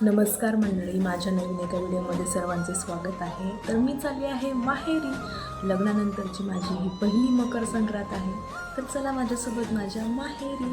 नमस्कार मंडळी माझ्या नवीन एका व्हिडिओमध्ये सर्वांचे स्वागत आहे. तर मी चालली आहे माहेरी. लग्नानंतरची माझी ही पहिली मकर संक्रांत आहे. तर चला माझ्यासोबत माझ्या माहेरी.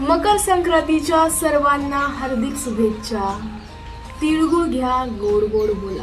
मकर संक्रांतीच्या सर्वांना हार्दिक शुभेच्छा. तिळगुळ घ्या गोड गोड बोला.